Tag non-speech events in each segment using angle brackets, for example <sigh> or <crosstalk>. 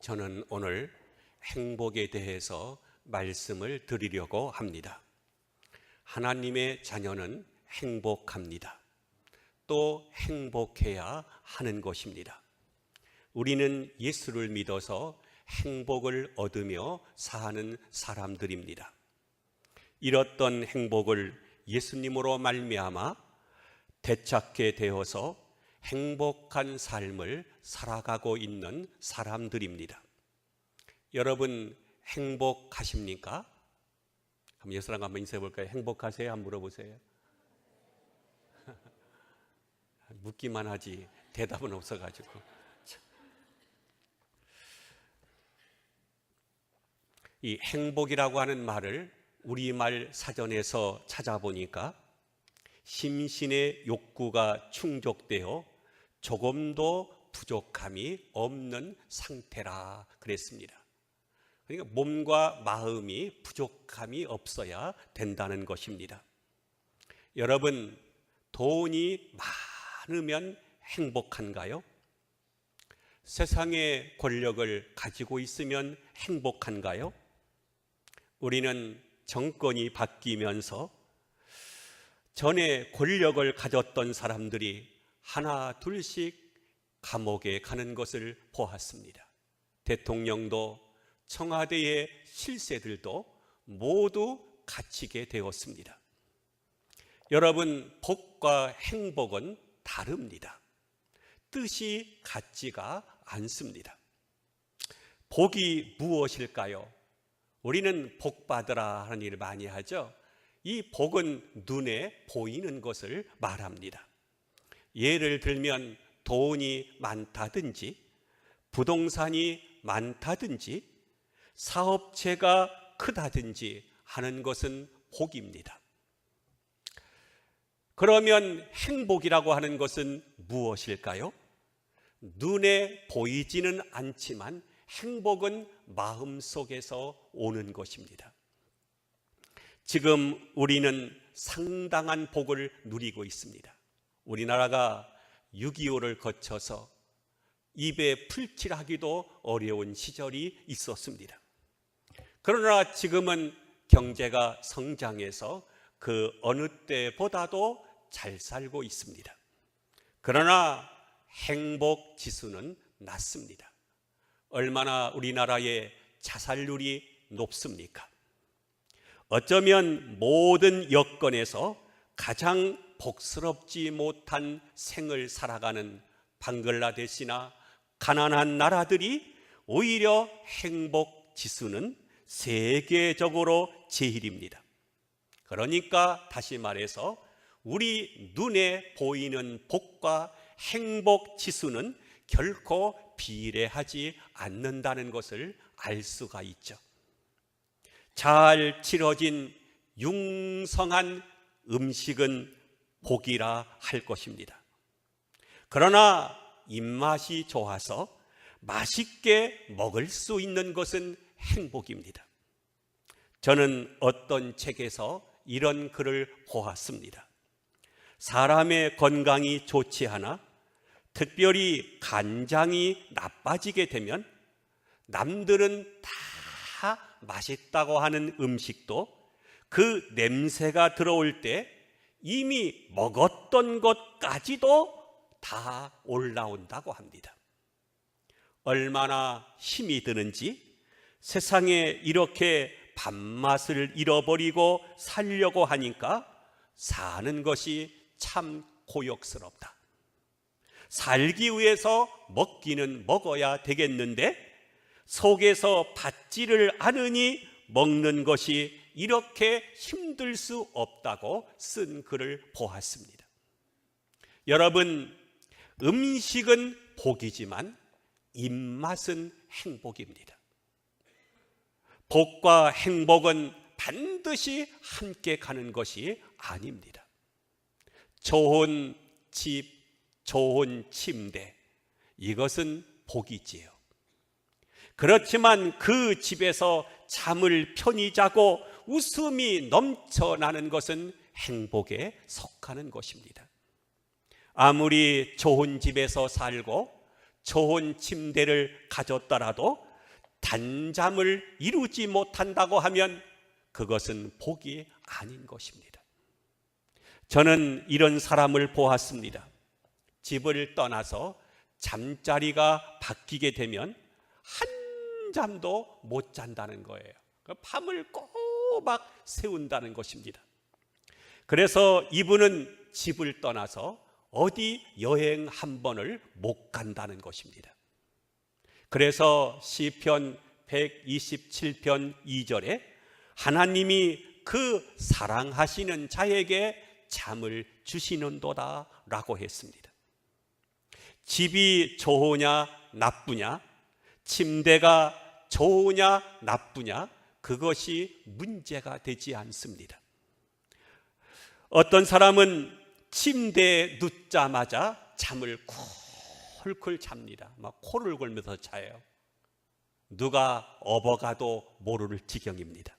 저는 오늘 행복에 대해서 말씀을 드리려고 합니다. 하나님의 자녀는 행복합니다. 또 행복해야 하는 것입니다. 우리는 예수를 믿어서 행복을 얻으며 사는 사람들입니다. 잃었던 행복을 예수님으로 말미암아 되찾게 되어서 행복한 삶을 살아가고 있는 사람들입니다. 여러분 행복하십니까? 한번 예수랑 한번 인사해 볼까요? 행복하세요? 한번 물어보세요. <laughs> 묻기만 하지 대답은 없어가지고. 이 행복이라고 하는 말을 우리말 사전에서 찾아보니까 심신의 욕구가 충족되어 조금도 부족함이 없는 상태라 그랬습니다. 그러니까 몸과 마음이 부족함이 없어야 된다는 것입니다. 여러분, 돈이 많으면 행복한가요? 세상의 권력을 가지고 있으면 행복한가요? 우리는 정권이 바뀌면서 전에 권력을 가졌던 사람들이 하나 둘씩 감옥에 가는 것을 보았습니다. 대통령도 청와대의 실세들도 모두 갇히게 되었습니다. 여러분, 복과 행복은 다릅니다. 뜻이 같지가 않습니다. 복이 무엇일까요? 우리는 복 받으라 하는 일을 많이 하죠. 이 복은 눈에 보이는 것을 말합니다. 예를 들면 돈이 많다든지 부동산이 많다든지 사업체가 크다든지 하는 것은 복입니다. 그러면 행복이라고 하는 것은 무엇일까요? 눈에 보이지는 않지만 행복은 마음 속에서 오는 것입니다. 지금 우리는 상당한 복을 누리고 있습니다. 우리나라가 6.25를 거쳐서 입에 풀칠하기도 어려운 시절이 있었습니다. 그러나 지금은 경제가 성장해서 그 어느 때보다도 잘 살고 있습니다. 그러나 행복 지수는 낮습니다. 얼마나 우리나라의 자살률이 높습니까? 어쩌면 모든 여건에서 가장 복스럽지 못한 생을 살아가는 방글라데시나 가난한 나라들이 오히려 행복 지수는 세계적으로 제일입니다. 그러니까 다시 말해서 우리 눈에 보이는 복과 행복 지수는 결코 비례하지 않는다는 것을 알 수가 있죠. 잘 치러진 융성한 음식은 복이라 할 것입니다. 그러나 입맛이 좋아서 맛있게 먹을 수 있는 것은 행복입니다. 저는 어떤 책에서 이런 글을 보았습니다. 사람의 건강이 좋지 않아 특별히 간장이 나빠지게 되면 남들은 다 맛있다고 하는 음식도 그 냄새가 들어올 때 이미 먹었던 것까지도 다 올라온다고 합니다. 얼마나 힘이 드는지 세상에 이렇게 밥맛을 잃어버리고 살려고 하니까 사는 것이 참 고역스럽다. 살기 위해서 먹기는 먹어야 되겠는데 속에서 받지를 않으니 먹는 것이 이렇게 힘들 수 없다고 쓴 글을 보았습니다. 여러분, 음식은 복이지만 입맛은 행복입니다. 복과 행복은 반드시 함께 가는 것이 아닙니다. 좋은 집, 좋은 침대, 이것은 복이지요. 그렇지만 그 집에서 잠을 편히 자고 웃음이 넘쳐나는 것은 행복에 속하는 것입니다. 아무리 좋은 집에서 살고 좋은 침대를 가졌더라도 단잠을 이루지 못한다고 하면 그것은 복이 아닌 것입니다. 저는 이런 사람을 보았습니다. 집을 떠나서 잠자리가 바뀌게 되면 한 잠도 못 잔다는 거예요. 그 밤을 꼬박 세운다는 것입니다. 그래서 이분은 집을 떠나서 어디 여행 한 번을 못 간다는 것입니다. 그래서 시편 127편 2절에 하나님이 그 사랑하시는 자에게 잠을 주시는도다라고 했습니다. 집이 좋으냐 나쁘냐 침대가 좋으냐 나쁘냐 그것이 문제가 되지 않습니다. 어떤 사람은 침대에 눕자마자 잠을 쿨쿨 잡니다. 막 코를 골면서 자요. 누가 업어가도 모를 지경입니다.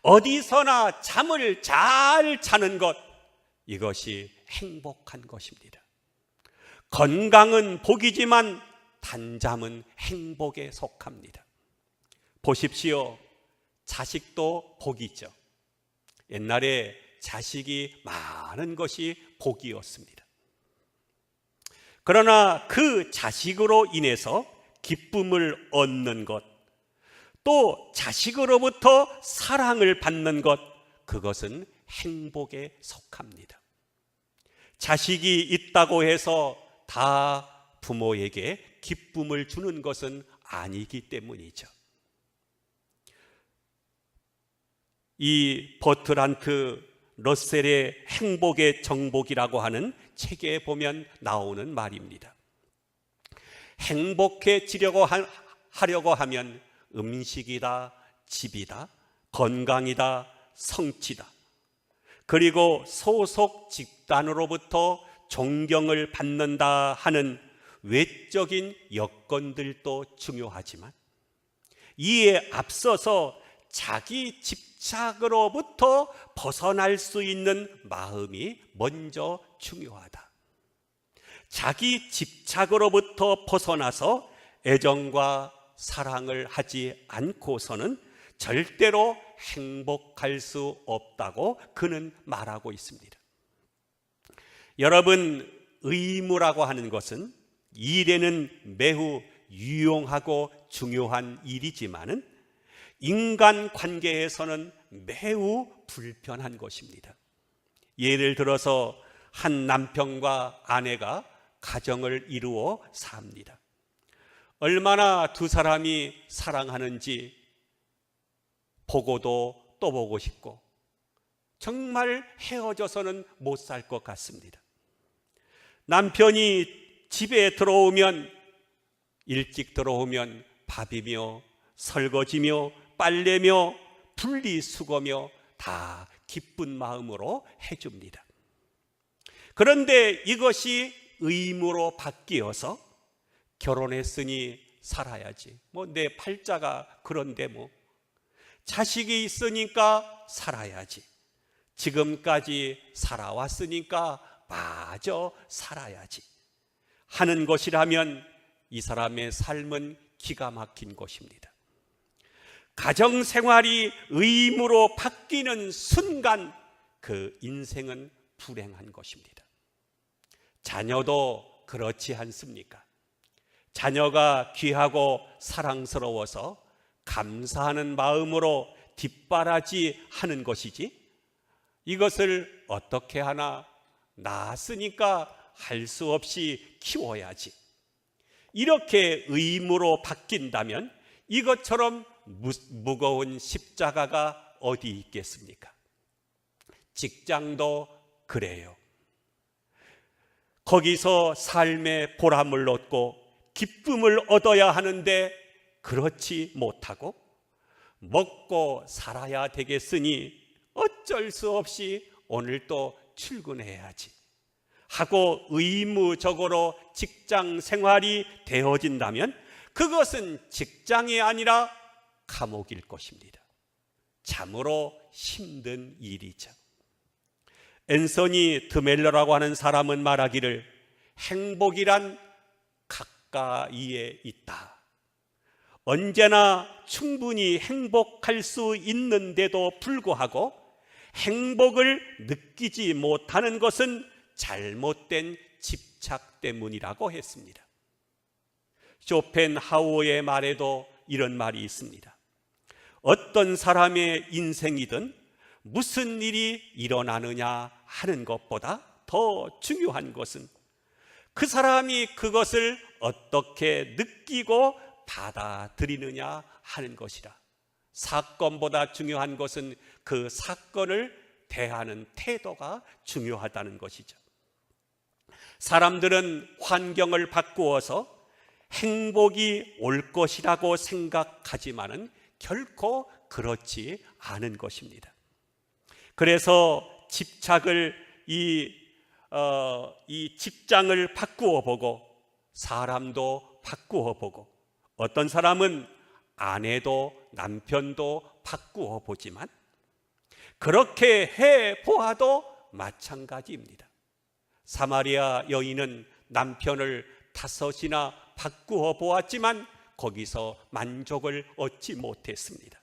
어디서나 잠을 잘 자는 것, 이것이 행복한 것입니다. 건강은 복이지만 단잠은 행복에 속합니다. 보십시오. 자식도 복이죠. 옛날에 자식이 많은 것이 복이었습니다. 그러나 그 자식으로 인해서 기쁨을 얻는 것, 또 자식으로부터 사랑을 받는 것, 그것은 행복에 속합니다. 자식이 있다고 해서 다 부모에게 기쁨을 주는 것은 아니기 때문이죠. 이 버트란트 러셀의 행복의 정복이라고 하는 책에 보면 나오는 말입니다. 행복해지려고 하려고 하면 음식이다, 집이다, 건강이다, 성취다. 그리고 소속 집단으로부터 존경을 받는다 하는 외적인 여건들도 중요하지만 이에 앞서서 자기 집착으로부터 벗어날 수 있는 마음이 먼저 중요하다. 자기 집착으로부터 벗어나서 애정과 사랑을 하지 않고서는 절대로 행복할 수 없다고 그는 말하고 있습니다. 여러분, 의무라고 하는 것은 일에는 매우 유용하고 중요한 일이지만은 인간 관계에서는 매우 불편한 것입니다. 예를 들어서 한 남편과 아내가 가정을 이루어 삽니다. 얼마나 두 사람이 사랑하는지 보고도 또 보고 싶고 정말 헤어져서는 못 살 것 같습니다. 남편이 집에 들어오면 일찍 들어오면 밥이며 설거지며 빨래며 분리수거며 다 기쁜 마음으로 해줍니다. 그런데 이것이 의무로 바뀌어서 결혼했으니 살아야지. 뭐 내 팔자가 그런데 뭐 자식이 있으니까 살아야지. 지금까지 살아왔으니까 마저 살아야지. 하는 것이라면 이 사람의 삶은 기가 막힌 것입니다. 가정 생활이 의무로 바뀌는 순간 그 인생은 불행한 것입니다. 자녀도 그렇지 않습니까? 자녀가 귀하고 사랑스러워서 감사하는 마음으로 뒷바라지 하는 것이지 이것을 어떻게 하나 낳았으니까 할 수 없이 키워야지. 이렇게 의무로 바뀐다면 이것처럼 무거운 십자가가 어디 있겠습니까? 직장도 그래요. 거기서 삶의 보람을 얻고 기쁨을 얻어야 하는데 그렇지 못하고 먹고 살아야 되겠으니 어쩔 수 없이 오늘 또 출근해야지 하고 의무적으로 직장 생활이 되어진다면 그것은 직장이 아니라 감옥일 것입니다. 참으로 힘든 일이죠. 앤서니 드멜러라고 하는 사람은 말하기를 행복이란 가까이에 있다. 언제나 충분히 행복할 수 있는데도 불구하고 행복을 느끼지 못하는 것은 잘못된 집착 때문이라고 했습니다. 쇼펜하우어의 말에도 이런 말이 있습니다. 어떤 사람의 인생이든 무슨 일이 일어나느냐 하는 것보다 더 중요한 것은 그 사람이 그것을 어떻게 느끼고 받아들이느냐 하는 것이라. 사건보다 중요한 것은 그 사건을 대하는 태도가 중요하다는 것이죠. 사람들은 환경을 바꾸어서 행복이 올 것이라고 생각하지만은 결코 그렇지 않은 것입니다. 그래서 집착을 이, 어, 이 직장을 바꾸어 보고 사람도 바꾸어 보고 어떤 사람은 아내도 남편도 바꾸어 보지만 그렇게 해 보아도 마찬가지입니다. 사마리아 여인은 남편을 다섯이나 바꾸어 보았지만 거기서 만족을 얻지 못했습니다.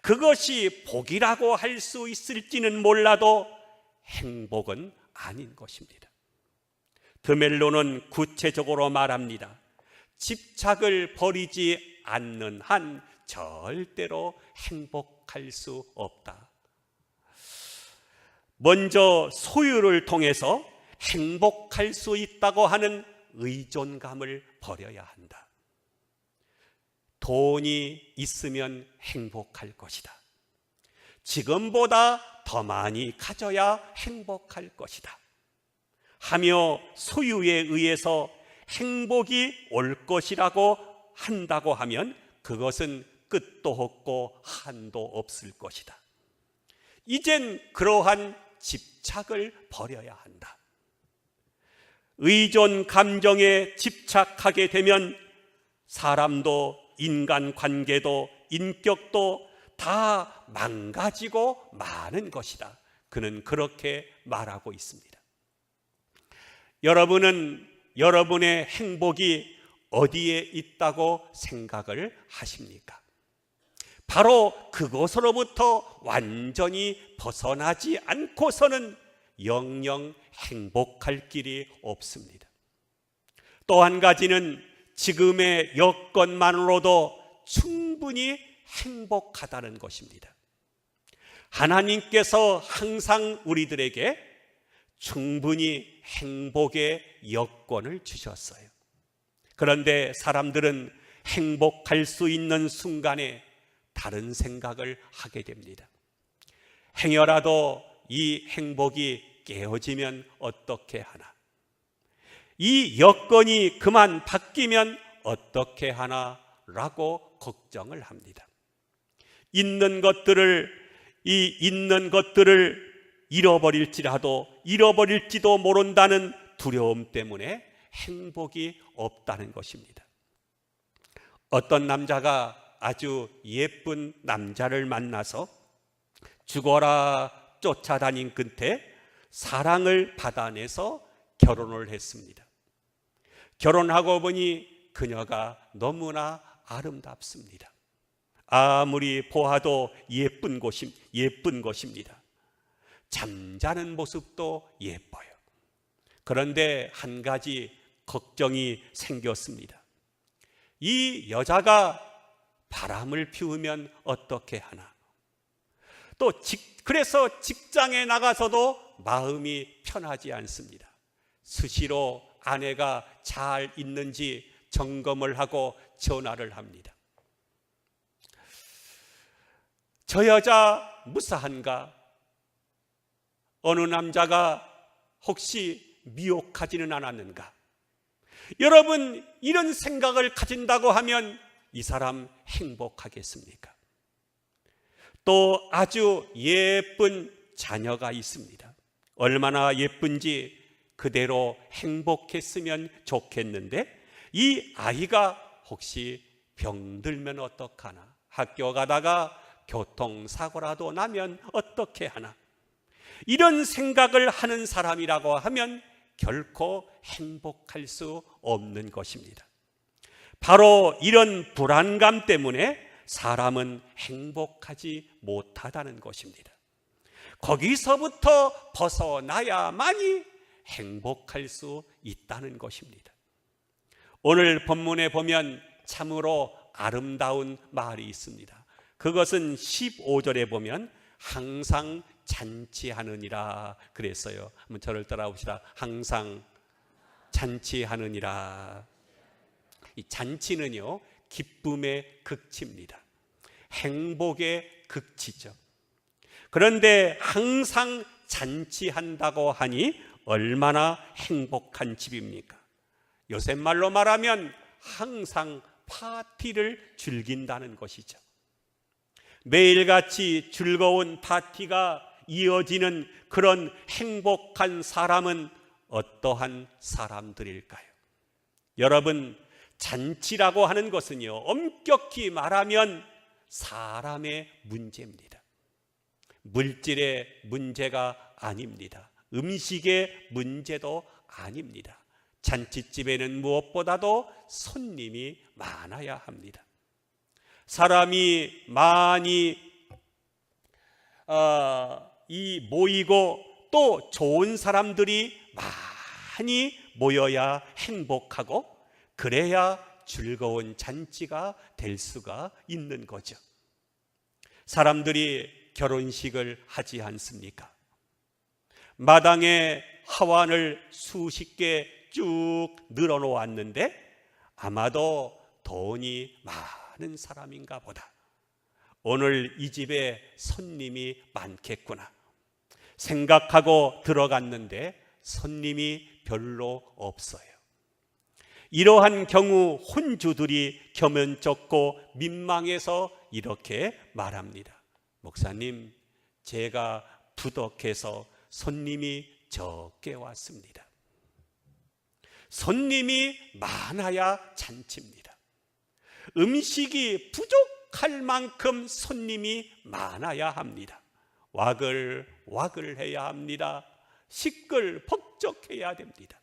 그것이 복이라고 할 수 있을지는 몰라도 행복은 아닌 것입니다. 드멜로는 구체적으로 말합니다. 집착을 버리지 않는 한 절대로 행복할 수 없다. 먼저 소유를 통해서 행복할 수 있다고 하는 의존감을 버려야 한다. 돈이 있으면 행복할 것이다. 지금보다 더 많이 가져야 행복할 것이다. 하며 소유에 의해서 행복이 올 것이라고 한다고 하면 그것은 끝도 없고 한도 없을 것이다. 이젠 그러한 집착을 버려야 한다. 의존 감정에 집착하게 되면 사람도 인간 관계도 인격도 다 망가지고 마는 것이다. 그는 그렇게 말하고 있습니다. 여러분은 여러분의 행복이 어디에 있다고 생각을 하십니까? 바로 그곳으로부터 완전히 벗어나지 않고서는 영영 행복할 길이 없습니다. 또 한 가지는 지금의 여건만으로도 충분히 행복하다는 것입니다. 하나님께서 항상 우리들에게 충분히 행복의 여건을 주셨어요. 그런데 사람들은 행복할 수 있는 순간에 다른 생각을 하게 됩니다. 행여라도 이 행복이 깨어지면 어떻게 하나? 이 여건이 그만 바뀌면 어떻게 하나? 라고 걱정을 합니다. 있는 것들을, 이 있는 것들을 잃어버릴지라도 잃어버릴지도 모른다는 두려움 때문에 행복이 없다는 것입니다. 어떤 남자가 아주 예쁜 남자를 만나서 죽어라 쫓아다닌 끝에 사랑을 받아내서 결혼을 했습니다. 결혼하고 보니 그녀가 너무나 아름답습니다. 아무리 보아도 예쁜 곳임 예쁜 것입니다. 잠자는 모습도 예뻐요. 그런데 한 가지 걱정이 생겼습니다. 이 여자가 바람을 피우면 어떻게 하나? 또 직, 그래서 직장에 나가서도 마음이 편하지 않습니다. 수시로 아내가 잘 있는지 점검을 하고 전화를 합니다. 저 여자 무사한가? 어느 남자가 혹시 미혹하지는 않았는가? 여러분, 이런 생각을 가진다고 하면 이 사람 행복하겠습니까? 또 아주 예쁜 자녀가 있습니다. 얼마나 예쁜지 그대로 행복했으면 좋겠는데 이 아이가 혹시 병들면 어떡하나? 학교 가다가 교통사고라도 나면 어떻게 하나? 이런 생각을 하는 사람이라고 하면 결코 행복할 수 없는 것입니다. 바로 이런 불안감 때문에 사람은 행복하지 못하다는 것입니다. 거기서부터 벗어나야만이 행복할 수 있다는 것입니다. 오늘 본문에 보면 참으로 아름다운 말이 있습니다. 그것은 15절에 보면 항상 잔치하느니라 그랬어요. 한번 저를 따라오시라. 항상 잔치하느니라. 이 잔치는요, 기쁨의 극치입니다. 행복의 극치죠. 그런데 항상 잔치한다고 하니 얼마나 행복한 집입니까? 요새 말로 말하면 항상 파티를 즐긴다는 것이죠. 매일같이 즐거운 파티가 이어지는 그런 행복한 사람은 어떠한 사람들일까요? 여러분, 잔치라고 하는 것은요, 엄격히 말하면 사람의 문제입니다. 물질의 문제가 아닙니다. 음식의 문제도 아닙니다. 잔치집에는 무엇보다도 손님이 많아야 합니다. 사람이 많이 어, 이 모이고 또 좋은 사람들이 많이 모여야 행복하고 그래야 즐거운 잔치가 될 수가 있는 거죠. 사람들이 결혼식을 하지 않습니까? 마당에 하완을 수십 개 쭉 늘어놓았는데 아마도 돈이 많은 사람인가 보다. 오늘 이 집에 손님이 많겠구나. 생각하고 들어갔는데 손님이 별로 없어요. 이러한 경우 혼주들이 겸연쩍고 민망해서 이렇게 말합니다. 목사님, 제가 부덕해서 손님이 적게 왔습니다. 손님이 많아야 잔치입니다. 음식이 부족할 만큼 손님이 많아야 합니다. 와글 와글 해야 합니다. 시끌 벅적해야 됩니다.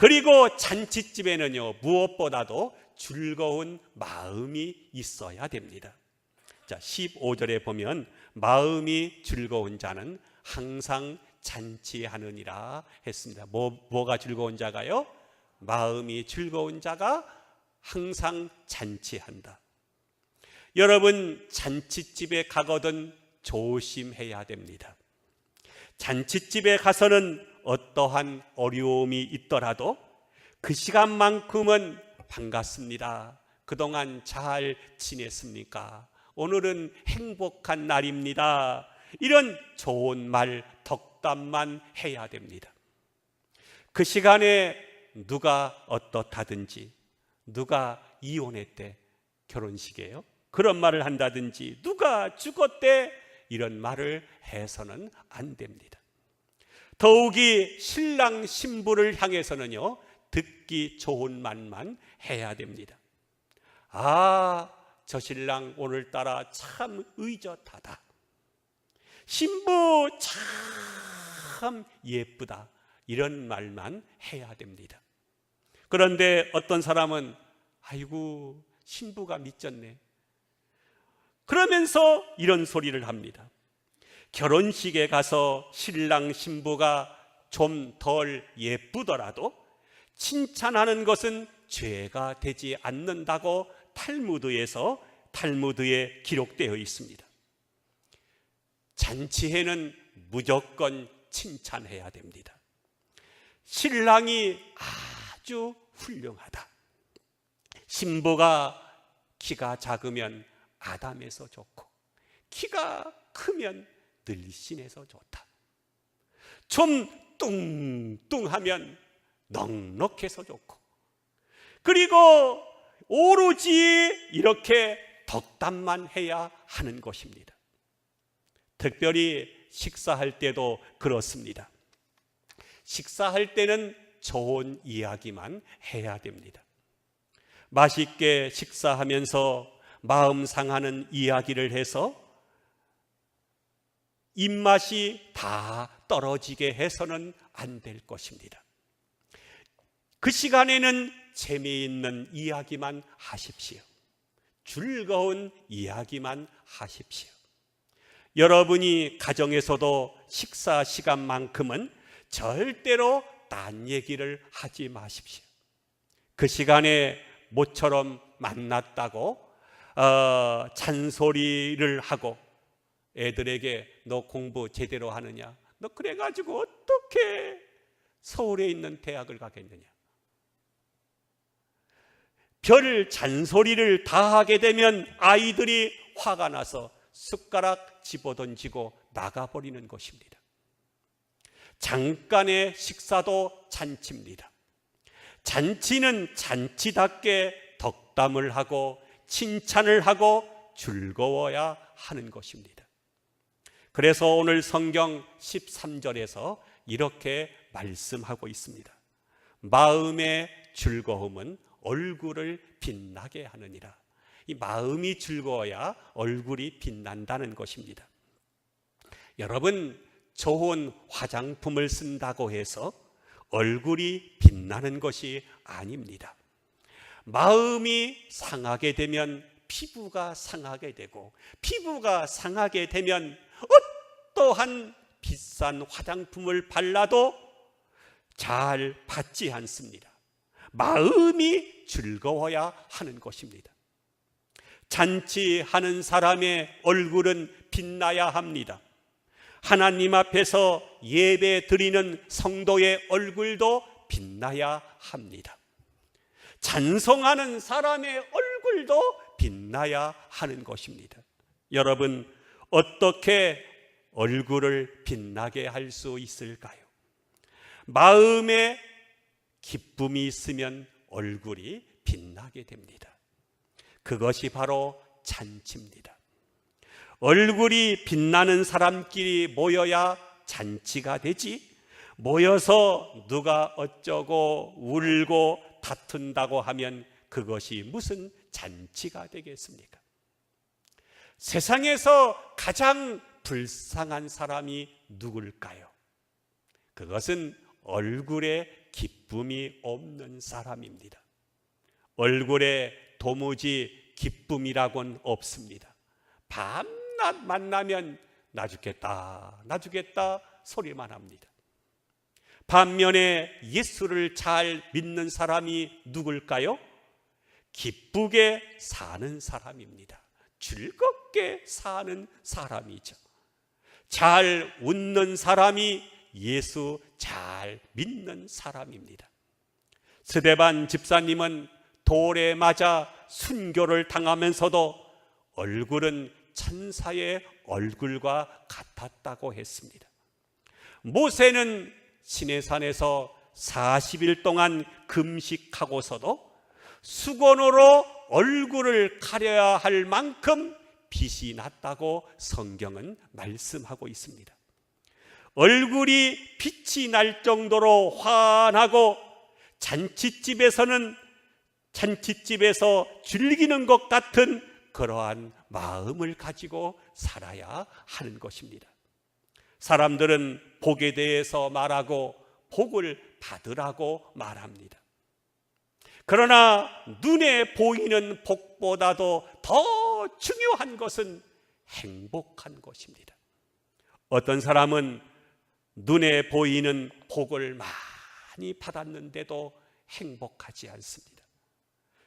그리고 잔치집에는요 무엇보다도 즐거운 마음이 있어야 됩니다. 자, 15절에 보면 마음이 즐거운 자는 항상 잔치하느니라 했습니다. 뭐, 뭐가 즐거운 자가요? 마음이 즐거운 자가 항상 잔치한다. 여러분, 잔치집에 가거든 조심해야 됩니다. 잔치집에 가서는 어떠한 어려움이 있더라도 그 시간만큼은 반갑습니다. 그동안 잘 지냈습니까? 오늘은 행복한 날입니다. 이런 좋은 말, 덕담만 해야 됩니다. 그 시간에 누가 어떻다든지, 누가 이혼했대, 결혼식에요. 그런 말을 한다든지, 누가 죽었대, 이런 말을 해서는 안 됩니다. 더욱이 신랑 신부를 향해서는요, 듣기 좋은 말만 해야 됩니다. 아, 저 신랑 오늘따라 참 의젓하다. 신부 참 예쁘다. 이런 말만 해야 됩니다. 그런데 어떤 사람은 아이고 신부가 미쳤네. 그러면서 이런 소리를 합니다. 결혼식에 가서 신랑 신부가 좀 덜 예쁘더라도 칭찬하는 것은 죄가 되지 않는다고 탈무드에서 탈무드에 기록되어 있습니다. 잔치에는 무조건 칭찬해야 됩니다. 신랑이 아주 훌륭하다. 신부가 키가 작으면 아담에서 좋고 키가 크면 늘씬해서 좋다. 좀 뚱뚱하면 넉넉해서 좋고 그리고 오로지 이렇게 덕담만 해야 하는 것입니다. 특별히 식사할 때도 그렇습니다. 식사할 때는 좋은 이야기만 해야 됩니다. 맛있게 식사하면서 마음 상하는 이야기를 해서 입맛이 다 떨어지게 해서는 안 될 것입니다. 그 시간에는 재미있는 이야기만 하십시오. 즐거운 이야기만 하십시오. 여러분이 가정에서도 식사 시간만큼은 절대로 딴 얘기를 하지 마십시오. 그 시간에 모처럼 만났다고 어, 잔소리를 하고 애들에게 너 공부 제대로 하느냐? 너 그래가지고 어떻게 서울에 있는 대학을 가겠느냐? 별 잔소리를 다 하게 되면 아이들이 화가 나서 숟가락 집어 던지고 나가버리는 것입니다. 잠깐의 식사도 잔치입니다. 잔치는 잔치답게 덕담을 하고 칭찬을 하고 즐거워야 하는 것입니다. 그래서 오늘 성경 13절에서 이렇게 말씀하고 있습니다. 마음의 즐거움은 얼굴을 빛나게 하느니라. 이 마음이 즐거워야 얼굴이 빛난다는 것입니다. 여러분, 좋은 화장품을 쓴다고 해서 얼굴이 빛나는 것이 아닙니다. 마음이 상하게 되면 피부가 상하게 되고 피부가 상하게 되면 어떠한 비싼 화장품을 발라도 잘 받지 않습니다. 마음이 즐거워야 하는 것입니다. 잔치하는 사람의 얼굴은 빛나야 합니다. 하나님 앞에서 예배 드리는 성도의 얼굴도 빛나야 합니다. 찬송하는 사람의 얼굴도 빛나야 하는 것입니다. 여러분, 어떻게 얼굴을 빛나게 할 수 있을까요? 마음에 기쁨이 있으면 얼굴이 빛나게 됩니다. 그것이 바로 잔치입니다. 얼굴이 빛나는 사람끼리 모여야 잔치가 되지, 모여서 누가 어쩌고 울고 다툰다고 하면 그것이 무슨 잔치가 되겠습니까? 세상에서 가장 불쌍한 사람이 누굴까요? 그것은 얼굴에 기쁨이 없는 사람입니다. 얼굴에 도무지 기쁨이라고는 없습니다. 밤낮 만나면 나 죽겠다, 나 죽겠다 소리만 합니다. 반면에 예수를 잘 믿는 사람이 누굴까요? 기쁘게 사는 사람입니다. 즐겁게 사는 사람이죠. 잘 웃는 사람이 예수 잘 믿는 사람입니다. 스데반 집사님은 돌에 맞아 순교를 당하면서도 얼굴은 천사의 얼굴과 같았다고 했습니다. 모세는 시내산에서 40일 동안 금식하고서도 수건으로 얼굴을 가려야 할 만큼 빛이 났다고 성경은 말씀하고 있습니다. 얼굴이 빛이 날 정도로 환하고 잔치집에서는 잔치집에서 즐기는 것 같은 그러한 마음을 가지고 살아야 하는 것입니다. 사람들은 복에 대해서 말하고 복을 받으라고 말합니다. 그러나 눈에 보이는 복보다도 더 중요한 것은 행복한 것입니다. 어떤 사람은 눈에 보이는 복을 많이 받았는데도 행복하지 않습니다.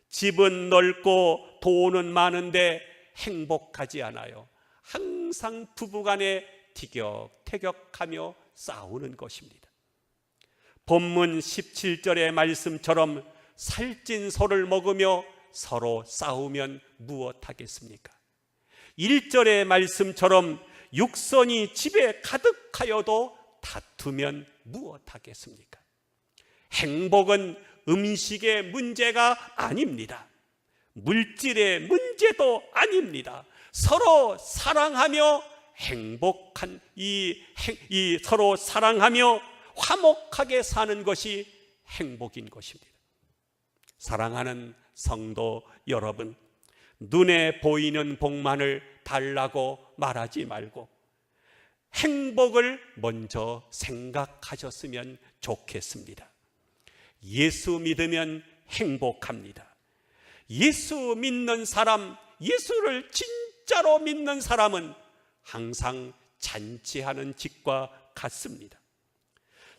집은 넓고 돈은 많은데 행복하지 않아요. 항상 부부 간에 티격태격하며 싸우는 것입니다. 본문 17절의 말씀처럼 살찐 소를 먹으며 서로 싸우면 무엇하겠습니까? 1절의 말씀처럼 육선이 집에 가득하여도 다투면 무엇하겠습니까? 행복은 음식의 문제가 아닙니다. 물질의 문제도 아닙니다. 서로 사랑하며 행복한 이, 이 서로 사랑하며 화목하게 사는 것이 행복인 것입니다. 사랑하는 성도 여러분, 눈에 보이는 복만을 달라고 말하지 말고 행복을 먼저 생각하셨으면 좋겠습니다. 예수 믿으면 행복합니다. 예수 믿는 사람, 예수를 진짜로 믿는 사람은 항상 잔치하는 집과 같습니다.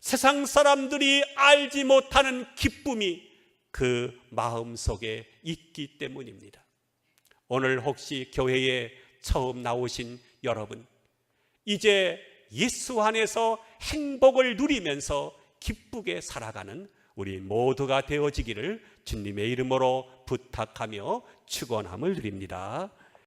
세상 사람들이 알지 못하는 기쁨이 그 마음 속에 있기 때문입니다. 오늘 혹시 교회에 처음 나오신 여러분, 이제 예수 안에서 행복을 누리면서 기쁘게 살아가는 우리 모두가 되어지기를 주님의 이름으로 부탁하며 축원함을 드립니다.